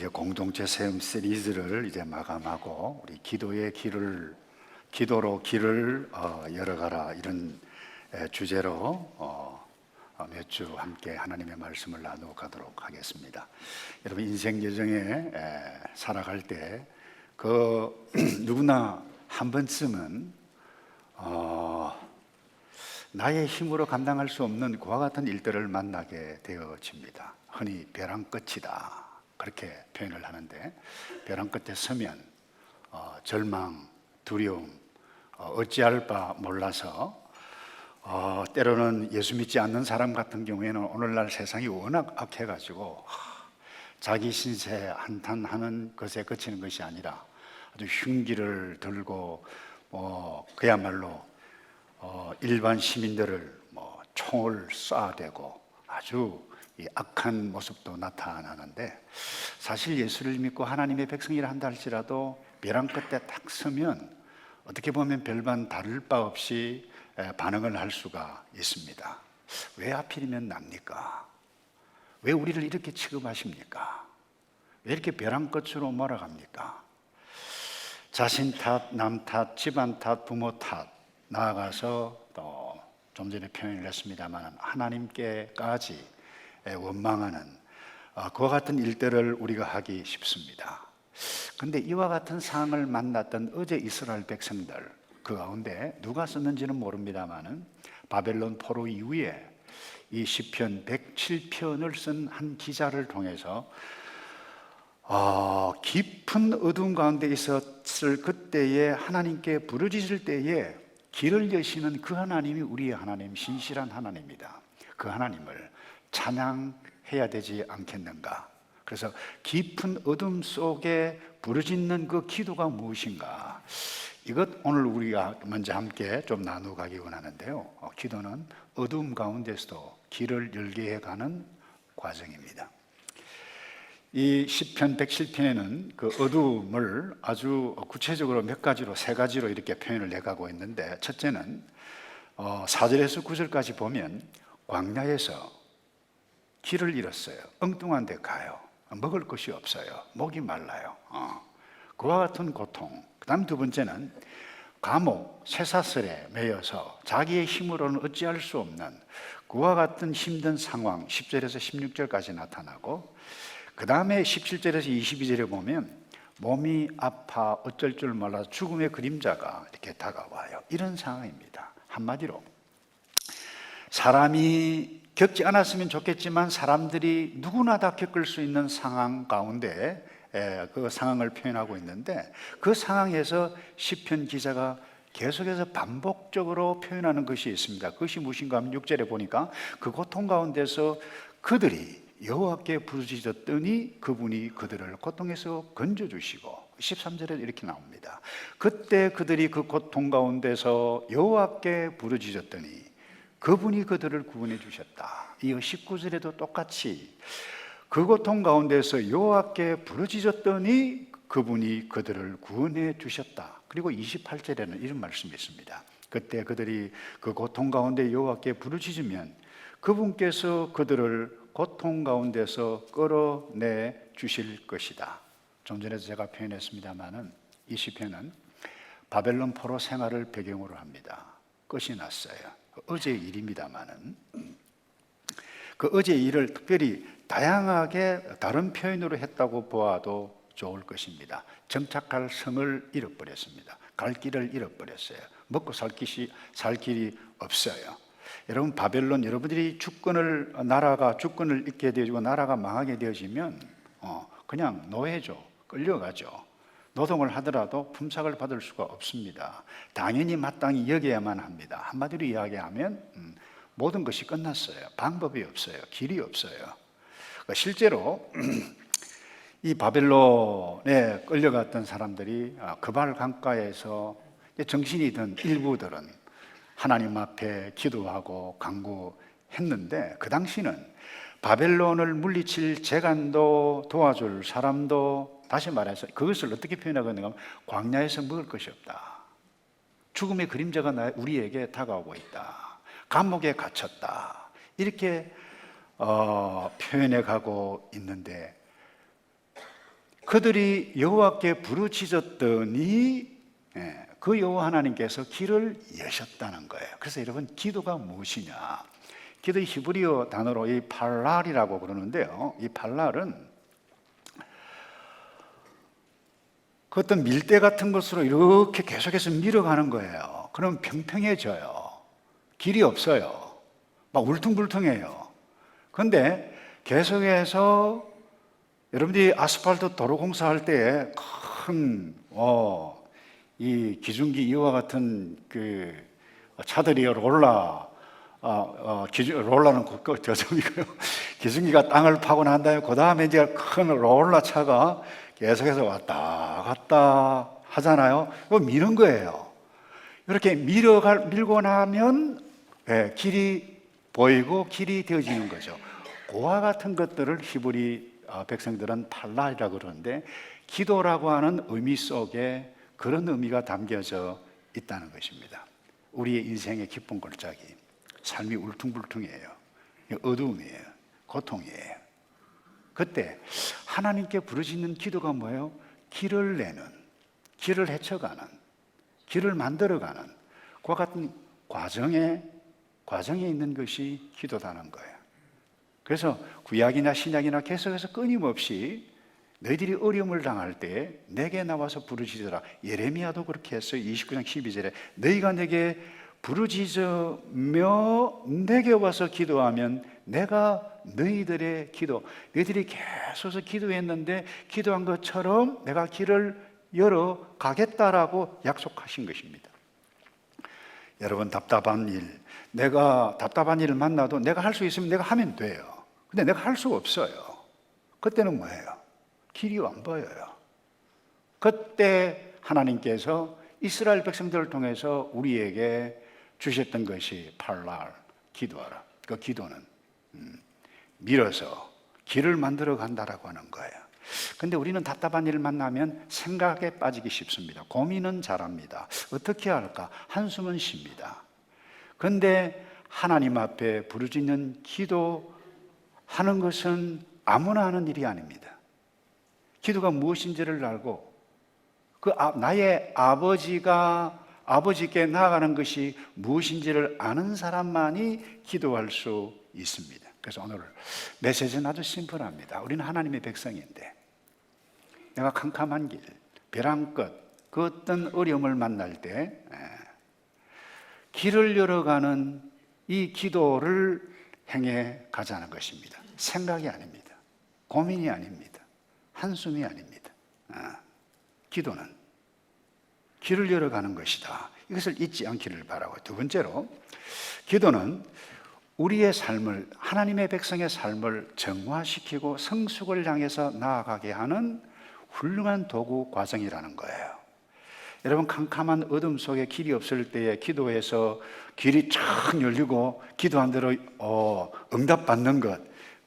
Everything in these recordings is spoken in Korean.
이제 공동체 세움 시리즈를 이제 마감하고 우리 기도의 길을 기도로 길을 어, 열어가라 이런 에, 주제로 어, 몇 주 함께 하나님의 말씀을 나누어 가도록 하겠습니다. 여러분 인생 여정에 에, 살아갈 때 그 누구나 한 번쯤은 어, 나의 힘으로 감당할 수 없는 그와 같은 일들을 만나게 되어집니다. 흔히 벼랑 끝이다. 그렇게 표현을 하는데 벼랑 끝에 서면 어, 절망, 두려움, 어, 어찌할 바 몰라서 어, 때로는 예수 믿지 않는 사람 같은 경우에는 오늘날 세상이 워낙 악해가지고 하, 자기 신세 한탄하는 것에 그치는 것이 아니라 아주 흉기를 들고 뭐 그야말로 어, 일반 시민들을 뭐 총을 쏴대고 아주 이 악한 모습도 나타나는데 사실 예수를 믿고 하나님의 백성이라 한다 할지라도 벼랑 끝에 딱 서면 어떻게 보면 별반 다를 바 없이 에, 반응을 할 수가 있습니다. 왜 하필이면 납니까? 왜 우리를 이렇게 취급하십니까? 왜 이렇게 벼랑 끝으로 몰아갑니까? 자신 탓, 남 탓, 집안 탓, 부모 탓 나아가서 또 좀 전에 표현을 했습니다만 하나님께까지 원망하는 어, 그와 같은 일들을 우리가 하기 쉽습니다. 근데 이와 같은 상황을 만났던 어제 이스라엘 백성들 그 가운데 누가 썼는지는 모릅니다만은 바벨론 포로 이후에 이 시편 107편을 쓴 한 기자를 통해서 어, 깊은 어두운 가운데 있었을 그때에 하나님께 부르짖을 때에 길을 여시는 그 하나님이 우리의 하나님, 신실한 하나님입니다. 그 하나님을 찬양해야 되지 않겠는가? 그래서 깊은 어둠 속에 부르짖는 그 기도가 무엇인가? 이것 오늘 우리가 먼저 함께 좀 나누가기 원하는데요. 어, 기도는 어둠 가운데서도 길을 열게 해가는 과정입니다. 이 시편 107편에는 그 어둠을 아주 구체적으로 몇 가지로 세 가지로 이렇게 표현을 해가고 있는데 첫째는 어, 4절에서 9절까지 보면 광야에서 길을 잃었어요. 엉뚱한 데 가요. 먹을 것이 없어요. 목이 말라요. 어. 그와 같은 고통. 그 다음 두 번째는 감옥, 쇠사슬에 매여서 자기의 힘으로는 어찌할 수 없는 그와 같은 힘든 상황 10절에서 16절까지 나타나고 그 다음에 17절에서 22절에 보면 몸이 아파 어쩔 줄 몰라 죽음의 그림자가 이렇게 다가와요. 이런 상황입니다. 한마디로 사람이 겪지 않았으면 좋겠지만 사람들이 누구나 다 겪을 수 있는 상황 가운데 그 상황을 표현하고 있는데 그 상황에서 시편 기자가 계속해서 반복적으로 표현하는 것이 있습니다. 그것이 무엇인가 하면 6절에 보니까 그 고통 가운데서 그들이 여호와께 부르짖었더니 그분이 그들을 고통에서 건져 주시고 13절에 이렇게 나옵니다. 그때 그들이 그 고통 가운데서 여호와께 부르짖었더니 그분이 그들을 구원해 주셨다. 이 19절에도 똑같이 그 고통 가운데서 여호와께 부르짖었더니 그분이 그들을 구원해 주셨다. 그리고 28절에는 이런 말씀이 있습니다. 그때 그들이 그 고통 가운데 여호와께 부르짖으면 그분께서 그들을 고통 가운데서 끌어내 주실 것이다. 좀 전에도 제가 표현했습니다만은 이 시편은 바벨론 포로 생활을 배경으로 합니다. 끝이 났어요. 어제 일입니다만은 그 어제 일을 특별히 다양하게 다른 표현으로 했다고 보아도 좋을 것입니다. 정착할 성을 잃어버렸습니다. 갈 길을 잃어버렸어요. 먹고 살 길이, 살 길이 없어요. 여러분 바벨론 여러분들이 주권을 나라가 주권을 잃게 되어지고 나라가 망하게 되어지면 어, 그냥 노예죠. 끌려가죠. 노동을 하더라도 품삯을 받을 수가 없습니다. 당연히 마땅히 여겨야만 합니다. 한마디로 이야기하면 음, 모든 것이 끝났어요. 방법이 없어요. 길이 없어요. 그러니까 실제로 이 바벨론에 끌려갔던 사람들이 그발 강가에서 정신이 든 일부들은 하나님 앞에 기도하고 강구했는데 그 당시는 바벨론을 물리칠 재간도 도와줄 사람도 다시 말해서 그것을 어떻게 표현하고 있는가 하면 광야에서 먹을 것이 없다. 죽음의 그림자가 우리에게 다가오고 있다. 감옥에 갇혔다. 이렇게 어, 표현해 가고 있는데 그들이 여호와께 부르짖었더니 예, 그 여호와 하나님께서 길을 여셨다는 거예요. 그래서 여러분 기도가 무엇이냐? 기도 히브리어 단어로 이 팔랄이라고 그러는데요. 이 팔랄은 그 어떤 밀대 같은 것으로 이렇게 계속해서 밀어가는 거예요. 그럼 평평해져요. 길이 없어요. 막 울퉁불퉁해요. 근데 계속해서 여러분들이 아스팔트 도로 공사할 때에 큰, 어, 이 기중기 이와 같은 그 차들이 롤라, 어, 어, 기준, 롤라는 그, 그, 저점이고요. 기중기가 땅을 파고 난 다음에 그 다음에 이제 큰 롤라 차가 계속해서 왔다 갔다 하잖아요. 그거 미는 거예요. 이렇게 밀어갈, 밀고 나면 예, 길이 보이고 길이 되어지는 거죠. 고와 같은 것들을 히브리 어, 백성들은 팔라이라고 그러는데 기도라고 하는 의미 속에 그런 의미가 담겨져 있다는 것입니다. 우리의 인생의 기쁜 골짜기, 삶이 울퉁불퉁해요. 어두움이에요. 고통이에요. 그때 하나님께 부르짖는 기도가 뭐예요? 길을 내는, 길을 헤쳐가는, 길을 만들어가는 그와 같은 과정에 과정에 있는 것이 기도다는 거예요. 그래서 구약이나 신약이나 계속해서 끊임없이 너희들이 어려움을 당할 때 내게 나와서 부르짖어라. 예레미야도 그렇게 했어요. 29장 12절에 너희가 내게 부르짖으며 내게 와서 기도하면 내가 너희들의 기도, 너희들이 계속해서 기도했는데 기도한 것처럼 내가 길을 열어 가겠다라고 약속하신 것입니다. 여러분 답답한 일, 내가 답답한 일을 만나도 내가 할 수 있으면 내가 하면 돼요. 근데 내가 할 수 없어요. 그때는 뭐예요? 길이 안 보여요. 그때 하나님께서 이스라엘 백성들을 통해서 우리에게 주셨던 것이 팔랄, 기도하라. 그 기도는 음, 밀어서 길을 만들어 간다라고 하는 거예요. 근데 우리는 답답한 일을 만나면 생각에 빠지기 쉽습니다. 고민은 잘합니다. 어떻게 할까? 한숨은 쉽니다. 근데 하나님 앞에 부르짖는 기도하는 것은 아무나 하는 일이 아닙니다. 기도가 무엇인지를 알고 그 아, 나의 아버지가 아버지께 나아가는 것이 무엇인지를 아는 사람만이 기도할 수 있습니다. 그래서 오늘 메시지는 아주 심플합니다. 우리는 하나님의 백성인데 내가 캄캄한 길, 벼랑 끝, 그 어떤 어려움을 만날 때 예, 길을 열어가는 이 기도를 행해 가자는 것입니다. 생각이 아닙니다. 고민이 아닙니다. 한숨이 아닙니다. 아, 기도는 길을 열어가는 것이다. 이것을 잊지 않기를 바라고 두 번째로 기도는 우리의 삶을 하나님의 백성의 삶을 정화시키고 성숙을 향해서 나아가게 하는 훌륭한 도구 과정이라는 거예요. 여러분 캄캄한 어둠 속에 길이 없을 때에 기도해서 길이 쫙 열리고 기도한 대로 어, 응답받는 것,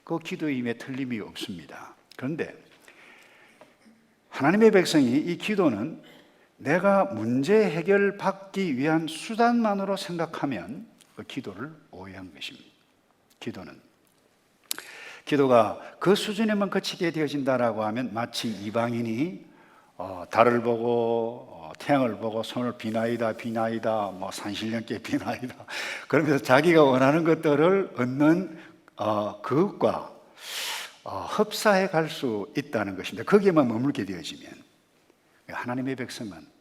그 기도임에 틀림이 없습니다. 그런데 하나님의 백성이 이 기도는 내가 문제 해결 받기 위한 수단만으로 생각하면 그 기도를 오해한 것입니다. 기도는 기도가 그 수준에만 그치게 되어진다라고 하면 마치 이방인이 어, 달을 보고 어, 태양을 보고 손을 비나이다 비나이다 뭐 산신령께 비나이다 그러면서 자기가 원하는 것들을 얻는 어, 그것과 어, 흡사해 갈 수 있다는 것입니다. 거기에만 머물게 되어지면 하나님의 백성은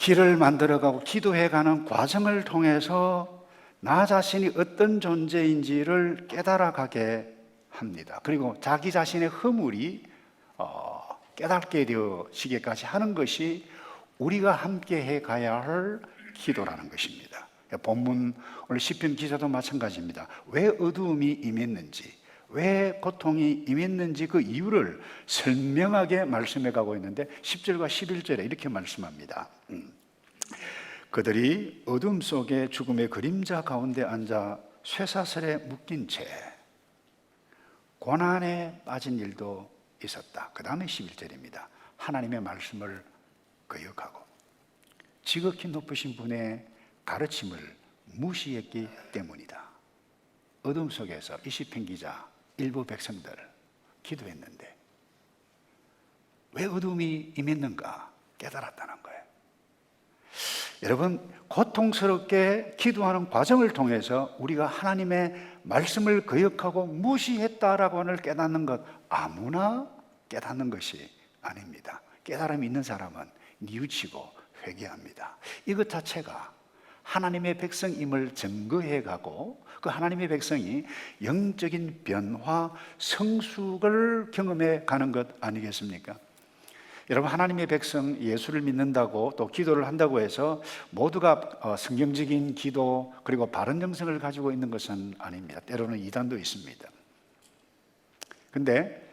길을 만들어가고 기도해가는 과정을 통해서 나 자신이 어떤 존재인지를 깨달아가게 합니다. 그리고 자기 자신의 허물이 어, 깨닫게 되어지게까지 하는 것이 우리가 함께 해 가야 할 기도라는 것입니다. 본문 오늘 시편 기자도 마찬가지입니다. 왜 어두움이 임했는지, 왜 고통이 임했는지 그 이유를 설명하게 말씀해 가고 있는데 10절과 11절에 이렇게 말씀합니다. 음. 그들이 어둠 속에 죽음의 그림자 가운데 앉아 쇠사슬에 묶인 채 고난에 빠진 일도 있었다. 그 다음에 11절입니다. 하나님의 말씀을 거역하고 지극히 높으신 분의 가르침을 무시했기 때문이다. 어둠 속에서 이시편 기자 일부 백성들 기도했는데 왜 어둠이 임했는가 깨달았다는 거예요. 여러분, 고통스럽게 기도하는 과정을 통해서 우리가 하나님의 말씀을 거역하고 무시했다라고 하는 깨닫는 것 아무나 깨닫는 것이 아닙니다. 깨달음이 있는 사람은 뉘우치고 회개합니다. 이것 자체가 하나님의 백성임을 증거해 가고 그 하나님의 백성이 영적인 변화, 성숙을 경험해 가는 것 아니겠습니까? 여러분 하나님의 백성 예수를 믿는다고 또 기도를 한다고 해서 모두가 어, 성경적인 기도 그리고 바른 정성을 가지고 있는 것은 아닙니다. 때로는 이단도 있습니다. 근데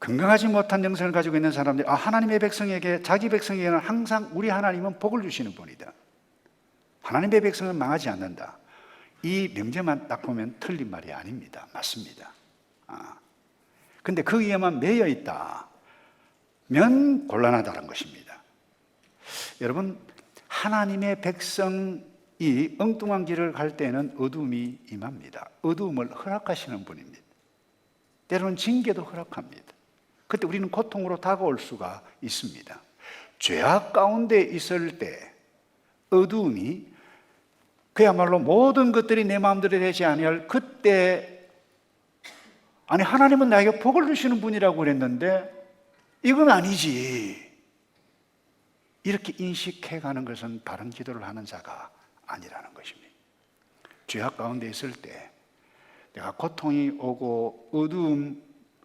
건강하지 못한 정성을 가지고 있는 사람들이 아 하나님의 백성에게 자기 백성에게는 항상 우리 하나님은 복을 주시는 분이다. 하나님의 백성은 망하지 않는다. 이 명제만 딱 보면 틀린 말이 아닙니다. 맞습니다. 아. 근데 거기에만 매여 있다. 면 곤란하다는 것입니다. 여러분, 하나님의 백성이 엉뚱한 길을 갈 때는 어둠이 임합니다. 어둠을 허락하시는 분입니다. 때로는 징계도 허락합니다. 그때 우리는 고통으로 다가올 수가 있습니다. 죄악 가운데 있을 때 어두움이 그야말로 모든 것들이 내 마음대로 되지 아니할 그때 아니 하나님은 나에게 복을 주시는 분이라고 그랬는데 이건 아니지. 이렇게 인식해 가는 것은 바른 기도를 하는 자가 아니라는 것입니다. 죄악 가운데 있을 때 내가 고통이 오고 어두움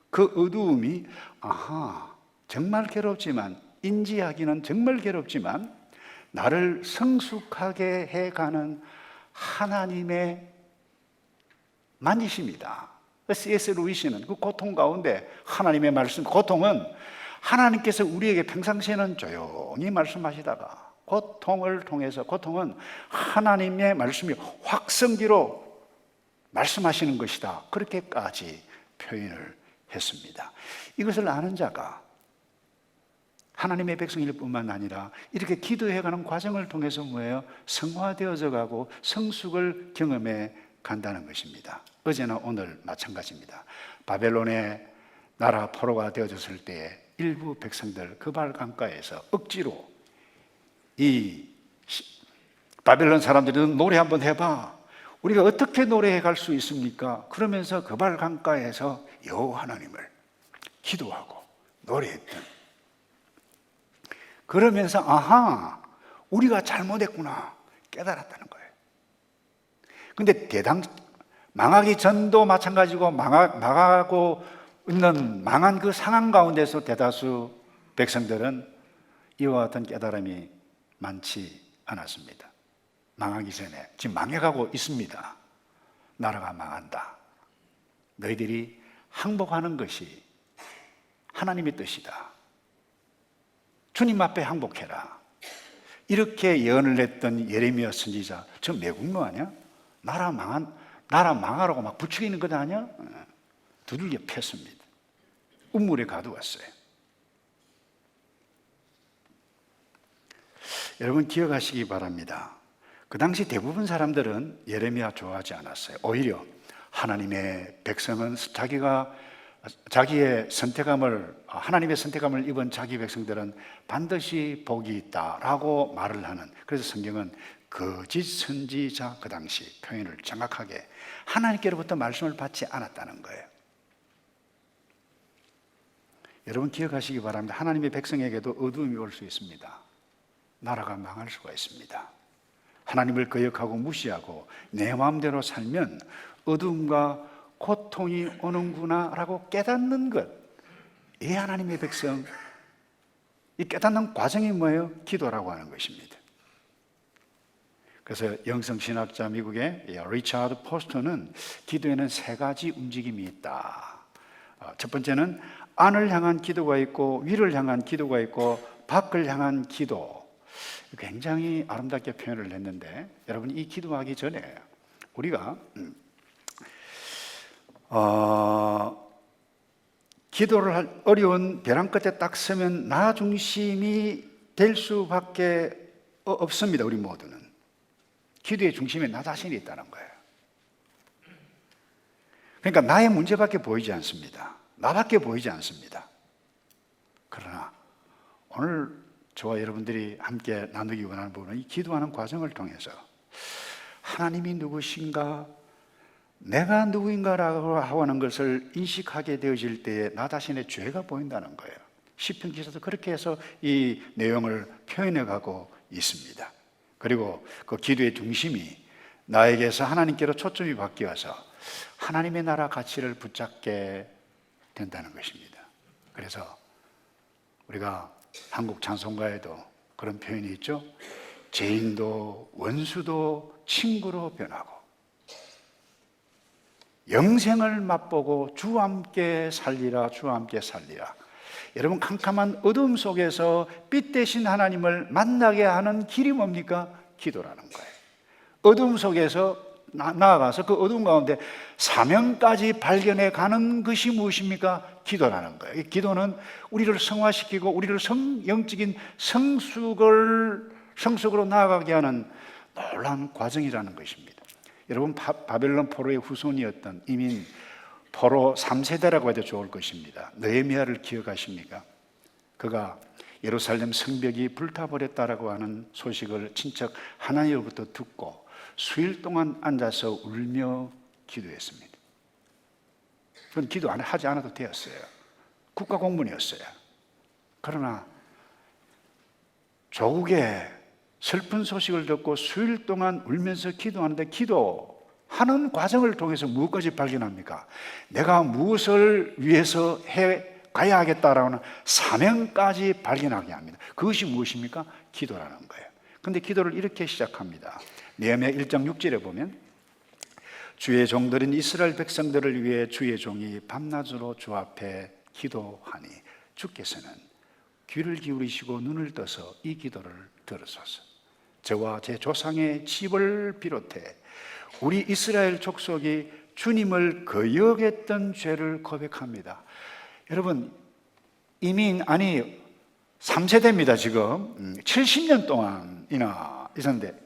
그 어두움이 아하 정말 괴롭지만 인지하기는 정말 괴롭지만 나를 성숙하게 해가는 하나님의 만지십니다. C.S. 루이시는 그 고통 가운데 하나님의 말씀, 고통은 하나님께서 우리에게 평상시에는 조용히 말씀하시다가 고통을 통해서 고통은 하나님의 말씀이 확성기로 말씀하시는 것이다. 그렇게까지 표현을 했습니다. 이것을 아는 자가 하나님의 백성일 뿐만 아니라 이렇게 기도해가는 과정을 통해서 뭐예요? 성화되어져 가고 성숙을 경험해 간다는 것입니다. 어제나 오늘 마찬가지입니다. 바벨론의 나라 포로가 되어졌을 때 일부 백성들 그발 강가에서 억지로 이 바벨론 사람들이 노래 한번 해봐. 우리가 어떻게 노래해 갈 수 있습니까? 그러면서 그발 강가에서 여호와 하나님을 기도하고 노래했던 그러면서 아하 우리가 잘못했구나 깨달았다는 거예요. 근데 대당 망하기 전도 마찬가지고 망하, 망하고 있는 망한 그 상황 가운데서 대다수 백성들은 이와 같은 깨달음이 많지 않았습니다. 망하기 전에 지금 망해가고 있습니다. 나라가 망한다. 너희들이 항복하는 것이 하나님의 뜻이다. 주님 앞에 항복해라. 이렇게 예언을 했던 예레미야 선지자, 저 매국노 아니야? 나라 망한 나라 망하라고 막 부추기는 것 아니야? 두들겨 폈습니다. 우물에 가두었어요. 여러분 기억하시기 바랍니다. 그 당시 대부분 사람들은 예레미야 좋아하지 않았어요. 오히려 하나님의 백성은 자기가 자기의 선택함을 하나님의 선택함을 입은 자기 백성들은 반드시 복이 있다라고 말을 하는 그래서 성경은 거짓 선지자 그 당시 표현을 정확하게 하나님께로부터 말씀을 받지 않았다는 거예요. 여러분 기억하시기 바랍니다. 하나님의 백성에게도 어두움이 올 수 있습니다. 나라가 망할 수가 있습니다. 하나님을 거역하고 무시하고 내 마음대로 살면 어둠과 고통이 오는구나라고 깨닫는 것. 이 하나님의 백성. 이 깨닫는 과정이 뭐예요? 기도라고 하는 것입니다. 그래서 영성신학자 미국의 리차드 포스터는 기도에는 세 가지 움직임이 있다. 어, 첫 번째는 안을 향한 기도가 있고 위를 향한 기도가 있고 밖을 향한 기도. 굉장히 아름답게 표현을 했는데 여러분 이 기도하기 전에 우리가 음, 어, 기도를 할 어려운 벼랑 끝에 딱 서면 나 중심이 될 수밖에 없습니다. 우리 모두는 기도의 중심에 나 자신이 있다는 거예요. 그러니까 나의 문제밖에 보이지 않습니다. 나밖에 보이지 않습니다. 그러나 오늘 저와 여러분들이 함께 나누기 원하는 부분은 이 기도하는 과정을 통해서 하나님이 누구신가, 내가 누구인가라고 하는 것을 인식하게 되어질 때에 나 자신의 죄가 보인다는 거예요. 시편 기사도 그렇게 해서 이 내용을 표현해 가고 있습니다. 그리고 그 기도의 중심이 나에게서 하나님께로 초점이 바뀌어서 하나님의 나라 가치를 붙잡게 된다는 것입니다. 그래서 우리가 한국 찬송가에도 그런 표현이 있죠. 죄인도 원수도 친구로 변하고 영생을 맛보고 주와 함께 살리라 주와 함께 살리라 여러분 캄캄한 어둠 속에서 빛 대신 하나님을 만나게 하는 길이 뭡니까? 기도라는 거예요 어둠 속에서 나, 나아가서 그 어둠 가운데 사명까지 발견해 가는 것이 무엇입니까? 기도라는 거예요. 이 기도는 우리를 성화시키고 우리를 성, 영적인 성숙을 성숙으로 나아가게 하는 놀라운 과정이라는 것입니다. 여러분 바, 바벨론 포로의 후손이었던 이민 포로 3세대라고 해도 좋을 것입니다. 느헤미야를 기억하십니까? 그가 예루살렘 성벽이 불타버렸다라고 하는 소식을 친척 하나님으로부터 듣고 수일 동안 앉아서 울며 기도했습니다. 그건 기도 안 하지 않아도 되었어요. 국가 공문이었어요. 그러나 조국의 슬픈 소식을 듣고 수일 동안 울면서 기도하는데 기도하는 과정을 통해서 무엇까지 발견합니까? 내가 무엇을 위해서 해 가야 하겠다라는 사명까지 발견하게 합니다. 그것이 무엇입니까? 기도라는 거예요. 근데 기도를 이렇게 시작합니다. 네헤미야 1장 6절에 보면 주의 종들인 이스라엘 백성들을 위해 주의 종이 밤낮으로 주 앞에 기도하니 주께서는 귀를 기울이시고 눈을 떠서 이 기도를 들으소서. 저와 제 조상의 집을 비롯해 우리 이스라엘 족속이 주님을 거역했던 죄를 고백합니다. 여러분 이민 아니 3세대입니다 지금 70년 동안이나 있었는데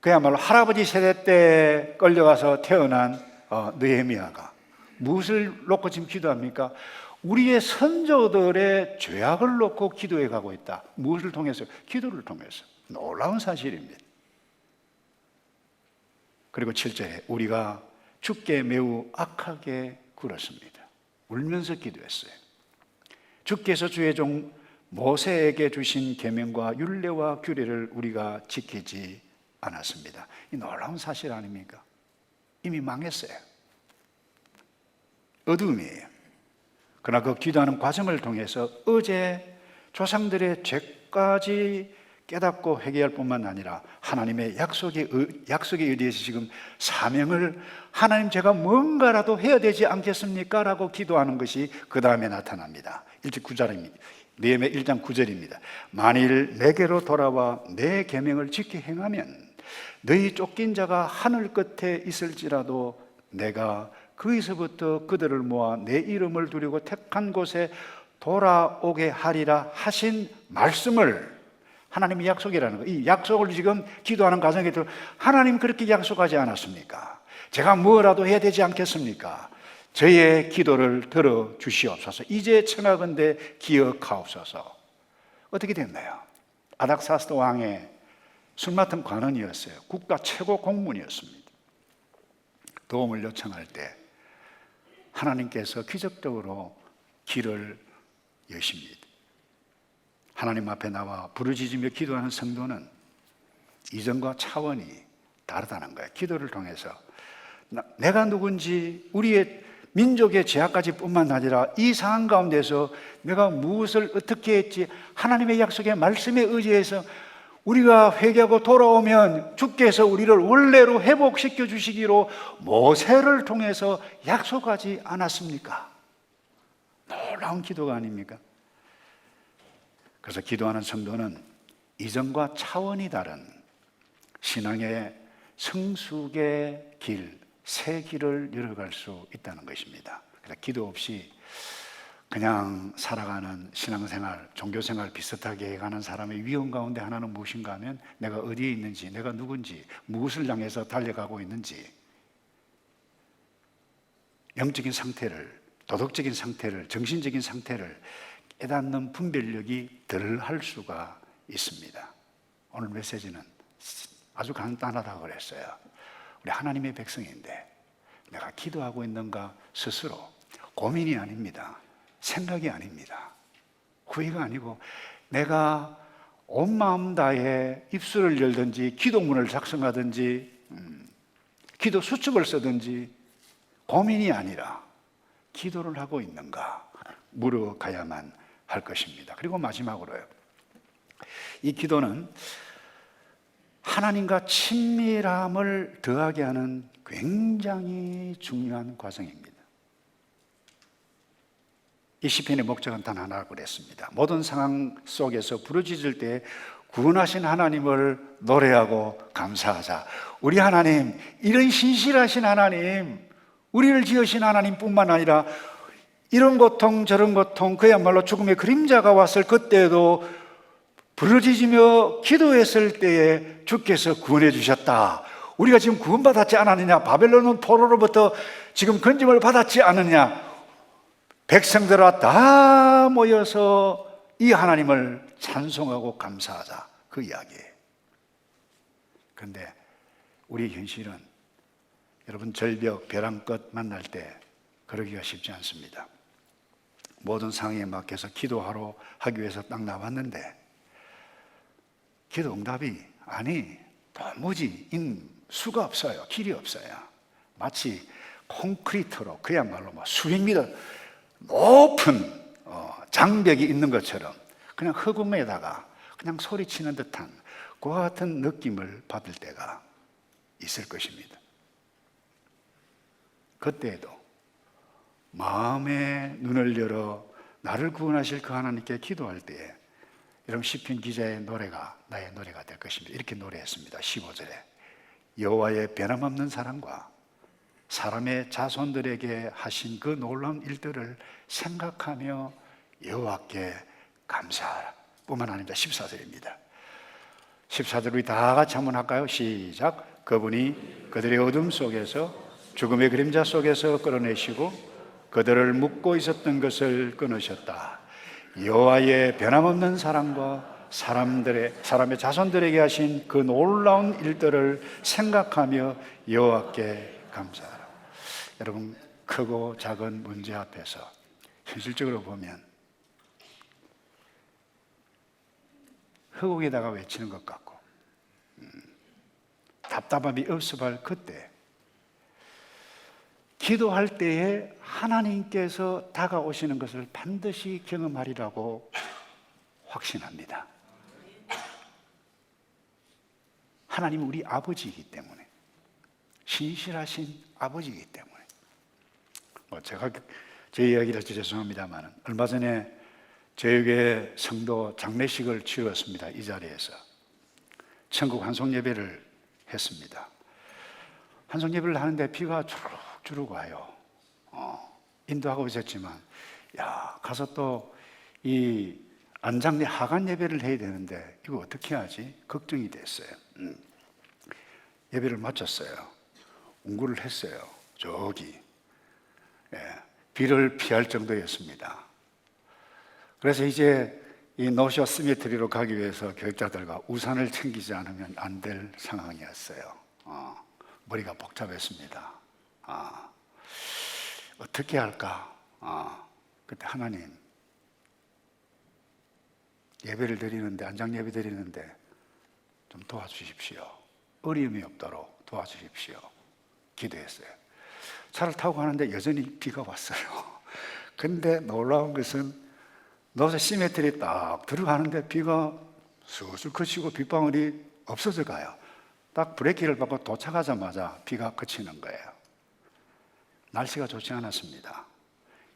그야말로 할아버지 세대 때 끌려가서 태어난 어, 느헤미야가 무엇을 놓고 지금 기도합니까? 우리의 선조들의 죄악을 놓고 기도해 가고 있다. 무엇을 통해서? 기도를 통해서. 놀라운 사실입니다. 그리고 7절에 우리가 주께 매우 악하게 굴었습니다. 울면서 기도했어요. 주께서 주의 종 모세에게 주신 계명과 율례와 규례를 우리가 지키지 않았습니다. 이 놀라운 사실 아닙니까? 이미 망했어요. 어둠이에요. 그러나 그 기도하는 과정을 통해서 어제 조상들의 죄까지 깨닫고 회개할 뿐만 아니라 하나님의 약속에, 약속에 의해서 지금 사명을 하나님 제가 뭔가라도 해야 되지 않겠습니까? 라고 기도하는 것이 그 다음에 나타납니다. 1절 9절입니다. 느헤미야 1장 9절입니다. 만일 내게로 돌아와 내 계명을 지켜 행하면 너희 쫓긴 자가 하늘 끝에 있을지라도 내가 거기서부터 그들을 모아 내 이름을 두리고 택한 곳에 돌아오게 하리라 하신 말씀을 하나님의 약속이라는 거. 이 약속을 지금 기도하는 과정에 들 하나님 그렇게 약속하지 않았습니까? 제가 뭐라도 해야 되지 않겠습니까? 저의 기도를 들어 주시옵소서. 이제 청하건대 기억하옵소서. 어떻게 됐나요? 아닥사스도 왕의 술 맡은 관원이었어요. 국가 최고 공문이었습니다. 도움을 요청할 때 하나님께서 기적적으로 길을 여십니다. 하나님 앞에 나와 부르짖으며 기도하는 성도는 이전과 차원이 다르다는 거예요. 기도를 통해서 내가 누군지 우리의 민족의 죄악까지 뿐만 아니라 이 상황 가운데서 내가 무엇을 어떻게 했지 하나님의 약속의 말씀에 의지해서 우리가 회개하고 돌아오면 주께서 우리를 원래로 회복시켜 주시기로 모세를 통해서 약속하지 않았습니까? 놀라운 기도가 아닙니까? 그래서 기도하는 성도는 이전과 차원이 다른 신앙의 성숙의 길, 새 길을 열어갈 수 있다는 것입니다. 그래서 기도 없이 그냥 살아가는 신앙생활, 종교생활 비슷하게 해가는 사람의 위험 가운데 하나는 무엇인가 하면 내가 어디에 있는지, 내가 누군지, 무엇을 향해서 달려가고 있는지, 영적인 상태를, 도덕적인 상태를, 정신적인 상태를 깨닫는 분별력이 덜 할 수가 있습니다. 오늘 메시지는 아주 간단하다고 그랬어요. 우리 하나님의 백성인데 내가 기도하고 있는가 스스로 고민이 아닙니다. 생각이 아닙니다. 후회가 아니고 내가 온 마음 다해 입술을 열든지 기도문을 작성하든지 음, 기도 수첩을 쓰든지 고민이 아니라 기도를 하고 있는가 물어가야만 할 것입니다. 그리고 마지막으로요. 이 기도는 하나님과 친밀함을 더하게 하는 굉장히 중요한 과정입니다. 이 시편의 목적은 단 하나라고 그랬습니다. 모든 상황 속에서 부르짖을 때 구원하신 하나님을 노래하고 감사하자. 우리 하나님, 이런 신실하신 하나님, 우리를 지으신 하나님뿐만 아니라 이런 고통 저런 고통 그야말로 죽음의 그림자가 왔을 그때에도 부르짖으며 기도했을 때에 주께서 구원해 주셨다. 우리가 지금 구원받았지 않았느냐? 바벨론 포로로부터 지금 건짐을 받았지 않느냐? 백성들아 다 모여서 이 하나님을 찬송하고 감사하자. 그 이야기예요. 그런데 우리 현실은 여러분 절벽, 벼랑 끝 만날 때 그러기가 쉽지 않습니다. 모든 상황에 맡겨서 기도하러 하기 위해서 딱 나왔는데 기도 응답이 아니 도무지 인 수가 없어요. 길이 없어요. 마치 콘크리트로 그야말로 뭐 수백 미터 높은 어, 장벽이 있는 것처럼 그냥 흙음에다가 그냥 소리치는 듯한 그와 같은 느낌을 받을 때가 있을 것입니다. 그때에도 마음의 눈을 열어 나를 구원하실 그 하나님께 기도할 때에 여러분 시편 기자의 노래가 나의 노래가 될 것입니다. 이렇게 노래했습니다. 15절에 여호와의 변함없는 사랑과 사람의 자손들에게 하신 그 놀라운 일들을 생각하며 여호와께 감사하라. 뿐만 아닙니다. 14절입니다. 14절 우리 다 같이 한번 할까요? 시작. 그분이 그들의 어둠 속에서 죽음의 그림자 속에서 끌어내시고 그들을 묶고 있었던 것을 끊으셨다. 여호와의 변함없는 사랑과 사람들의 사람의 자손들에게 하신 그 놀라운 일들을 생각하며 여호와께 감사하라. 여러분 크고 작은 문제 앞에서 현실적으로 보면 흑옥에다가 외치는 것 같고 음, 답답함이 없어할 그때 기도할 때에 하나님께서 다가오시는 것을 반드시 경험하리라고 확신합니다. 하나님은 우리 아버지이기 때문에 신실하신 아버지이기 때문에 뭐 제가 제 이야기를 해서 죄송합니다만 얼마 전에 저에게 성도 장례식을 치렀습니다. 이 자리에서 천국 환송 예배를 했습니다. 환송 예배를 하는데 비가 주룩 주룩 와요. 어, 인도하고 있었지만 야 가서 또 이 안장례 하간 예배를 해야 되는데 이거 어떻게 하지? 걱정이 됐어요. 음. 예배를 마쳤어요. 운구를 했어요. 저기 예, 비를 피할 정도였습니다. 그래서 이제 이 노쇼 스미트리로 가기 위해서 교육자들과 우산을 챙기지 않으면 안 될 상황이었어요. 어, 머리가 복잡했습니다. 아, 어떻게 할까? 아, 그때 하나님 예배를 드리는데 안장 예배 드리는데 좀 도와주십시오. 어려움이 없도록 도와주십시오. 기도했어요. 차를 타고 가는데 여전히 비가 왔어요. 근데 놀라운 것은 노세 시메트리 딱 들어가는데 비가 슬슬 그치고 빗방울이 없어져 가요. 딱 브레이크를 밟고 도착하자마자 비가 그치는 거예요. 날씨가 좋지 않았습니다.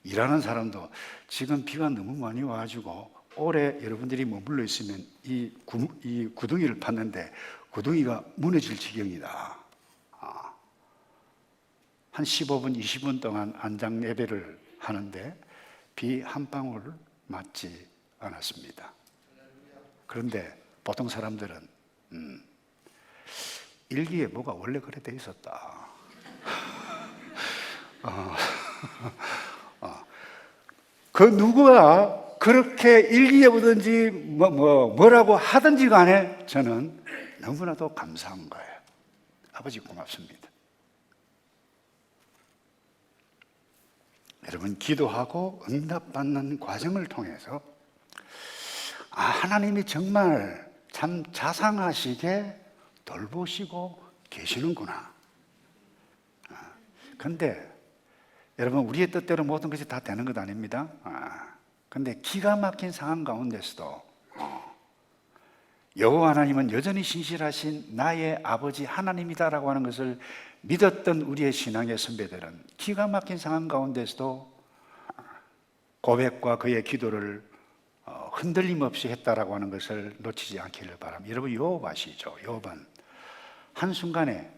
일하는 사람도 지금 비가 너무 많이 와가지고 올해 여러분들이 머물러 있으면 이, 구, 이 구덩이를 팠는데 구덩이가 무너질 지경이다. 아. 한 15분, 20분 동안 안장 예배를 하는데 비 한 방울 맞지 않았습니다. 그런데 보통 사람들은 음, 일기에 뭐가 원래 그래 돼 있었다. 어, 어. 그 누구가 그렇게 일기에 보든지 뭐, 뭐 뭐라고 하든지 간에 저는 너무나도 감사한 거예요. 아버지 고맙습니다. 여러분 기도하고 응답받는 과정을 통해서 아, 하나님이 정말 참 자상하시게 돌보시고 계시는구나. 아, 근데 여러분 우리의 뜻대로 모든 것이 다 되는 것 아닙니다. 아, 근데 기가 막힌 상황 가운데서도 어, 여호와 하나님은 여전히 신실하신 나의 아버지 하나님이다라고 하는 것을 믿었던 우리의 신앙의 선배들은 기가 막힌 상황 가운데서도 고백과 그의 기도를 어, 흔들림 없이 했다라고 하는 것을 놓치지 않기를 바랍니다. 여러분 요업 아시죠? 요업은 한순간에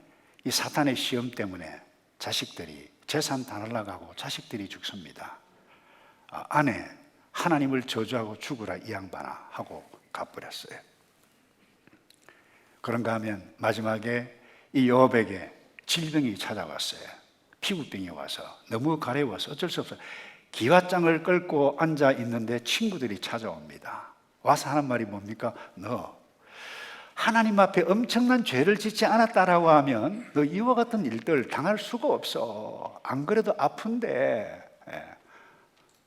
이 사탄의 시험 때문에 자식들이 재산 다 날라가고 자식들이 죽습니다. 아, 아내 하나님을 저주하고 죽으라 이 양반아 하고 가버렸어요. 그런가 하면 마지막에 이 요업에게 질병이 찾아왔어요. 피부병이 와서 너무 가려워서 어쩔 수 없어요. 기와장을 끌고 앉아 있는데 친구들이 찾아옵니다. 와서 하는 말이 뭡니까? 너 하나님 앞에 엄청난 죄를 짓지 않았다라고 하면 너 이와 같은 일들 당할 수가 없어. 안 그래도 아픈데 예.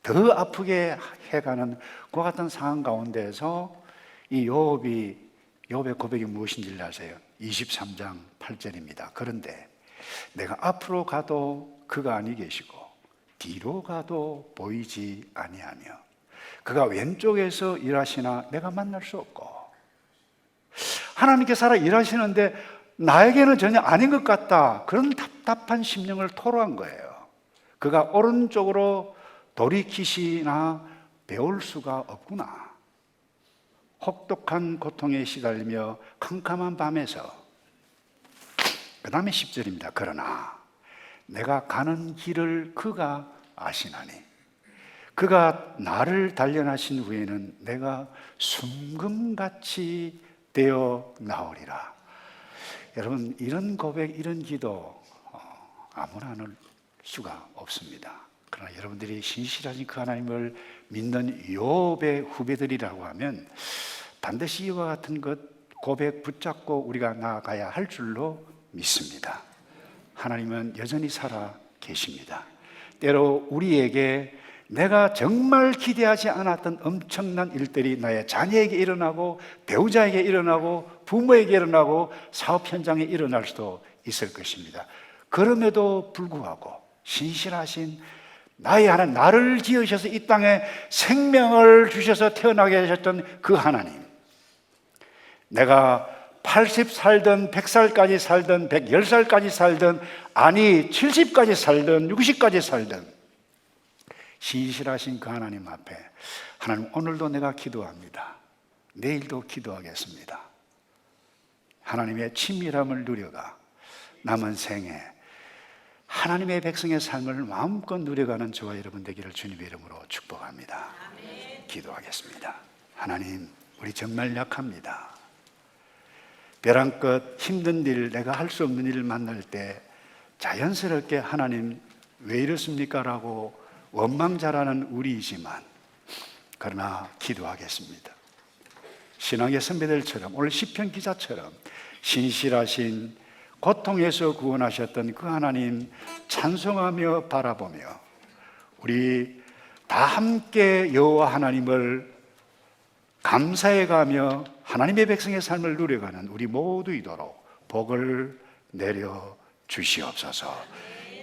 더 아프게 해가는 그 같은 상황 가운데서 이 요업이 요업의 고백이 무엇인지 아세요? 23장 8절입니다. 그런데 내가 앞으로 가도 그가 아니 계시고 뒤로 가도 보이지 아니하며 그가 왼쪽에서 일하시나 내가 만날 수 없고 하나님께 살아 일하시는데 나에게는 전혀 아닌 것 같다. 그런 답답한 심령을 토로한 거예요. 그가 오른쪽으로 돌이키시나 배울 수가 없구나. 혹독한 고통에 시달리며 캄캄한 밤에서 그 다음에 10절입니다. 그러나 내가 가는 길을 그가 아시나니 그가 나를 단련하신 후에는 내가 순금같이 되어 나오리라. 여러분 이런 고백, 이런 기도 어, 아무나 하는 수가 없습니다. 그러나 여러분들이 신실하신 그 하나님을 믿는 욥의 후배들이라고 하면 반드시 이와 같은 것 고백 붙잡고 우리가 나아가야 할 줄로 믿습니다. 하나님은 여전히 살아 계십니다. 때로 우리에게 내가 정말 기대하지 않았던 엄청난 일들이 나의 자녀에게 일어나고 배우자에게 일어나고 부모에게 일어나고 사업 현장에 일어날 수도 있을 것입니다. 그럼에도 불구하고 신실하신 나의 하나님, 나를 지으셔서 이 땅에 생명을 주셔서 태어나게 하셨던 그 하나님. 내가 80 살든 100살까지 살든 110살까지 살든 아니 70까지 살든 60까지 살든 신실하신 그 하나님 앞에 하나님 오늘도 내가 기도합니다. 내일도 기도하겠습니다. 하나님의 친밀함을 누려가 남은 생에 하나님의 백성의 삶을 마음껏 누려가는 저와 여러분 되기를 주님의 이름으로 축복합니다. 기도하겠습니다. 하나님, 우리 정말 약합니다. 벼랑 끝 힘든 일, 내가 할 수 없는 일을 만날 때 자연스럽게 하나님 왜 이렇습니까? 라고 원망자라는 우리이지만 그러나 기도하겠습니다. 신앙의 선배들처럼 오늘 시편 기자처럼 신실하신 고통에서 구원하셨던 그 하나님 찬송하며 바라보며 우리 다 함께 여호와 하나님을 감사해 가며 하나님의 백성의 삶을 누려가는 우리 모두이도록 복을 내려 주시옵소서.